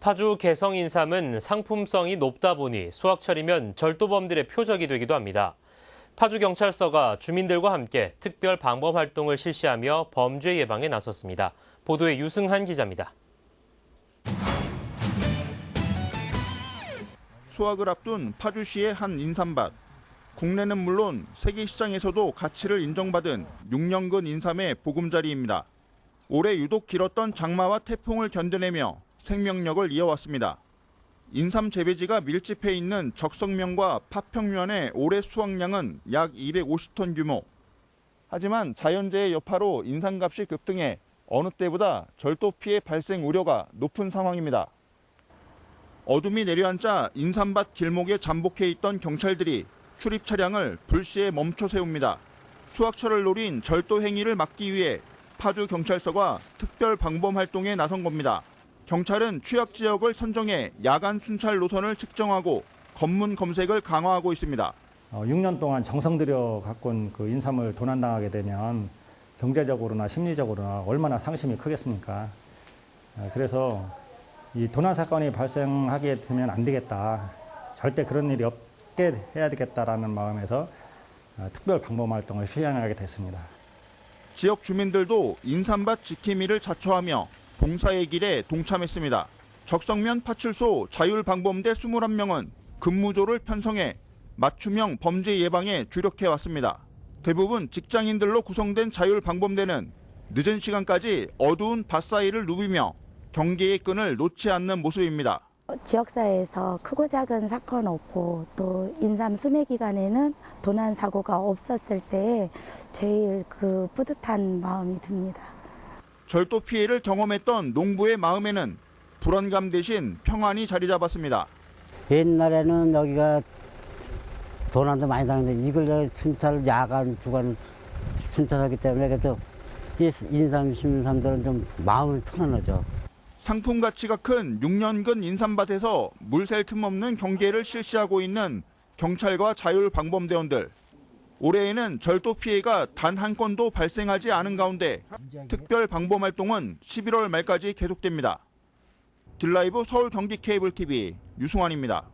파주 개성 인삼은 상품성이 높다 보니 수확철이면 절도범들의 표적이 되기도 합니다. 파주경찰서가 주민들과 함께 특별 방범 활동을 실시하며 범죄 예방에 나섰습니다. 보도에 유승한 기자입니다. 수확을 앞둔 파주시의 한 인삼밭. 국내는 물론 세계 시장에서도 가치를 인정받은 6년근 인삼의 보금자리입니다. 올해 유독 길었던 장마와 태풍을 견뎌내며 생명력을 이어왔습니다. 인삼 재배지가 밀집해 있는 적성면과 파평면의 올해 수확량은 약 250톤 규모. 하지만 자연재해 여파로 인삼값이 급등해 어느 때보다 절도 피해 발생 우려가 높은 상황입니다. 어둠이 내려앉자 인삼밭 길목에 잠복해 있던 경찰들이 출입 차량을 불시에 멈춰 세웁니다. 수확철을 노린 절도 행위를 막기 위해 파주 경찰서가 특별 방범 활동에 나선 겁니다. 경찰은 취약 지역을 선정해 야간 순찰 노선을 측정하고 검문 검색을 강화하고 있습니다. 어, 6년 동안 정성 들여 갖고 그 인삼을 도난당하게 되면 경제적으로나 심리적으로나 얼마나 상심이 크겠습니까? 어, 그래서 이 도난 사건이 발생하게 되면 안 되겠다. 절대 그런 일이 없게 해야 되겠다라는 마음에서 어, 특별 방범 활동을 시행하게 됐습니다. 지역 주민들도 인삼밭 지킴이를 자처하며 봉사의 길에 동참했습니다. 적성면 파출소 자율방범대 21명은 근무조를 편성해 맞춤형 범죄 예방에 주력해 왔습니다. 대부분 직장인들로 구성된 자율방범대는 늦은 시간까지 어두운 밭 사이를 누비며 경계의 끈을 놓지 않는 모습입니다. 지역사회에서 크고 작은 사건 없고 또 인삼 수매 기간에는 도난 사고가 없었을 때 제일 그 뿌듯한 마음이 듭니다. 절도 피해를 경험했던 농부의 마음에는 불안감 대신 평안이 자리 잡았습니다. 옛날에는 여기가 도난도 많이 당했는데 이걸 순찰 야간 주간 순찰하기 때문에 그래도 이 인삼 심삼들은 좀 마음을 편안하죠. 상품 가치가 큰 6년근 인삼밭에서 물샐 틈 없는 경계를 실시하고 있는 경찰과 자율방범대원들. 올해에는 절도 피해가 단 한 건도 발생하지 않은 가운데 특별 방범 활동은 11월 말까지 계속됩니다. 딜라이브 서울 경기 케이블 TV 유승환입니다.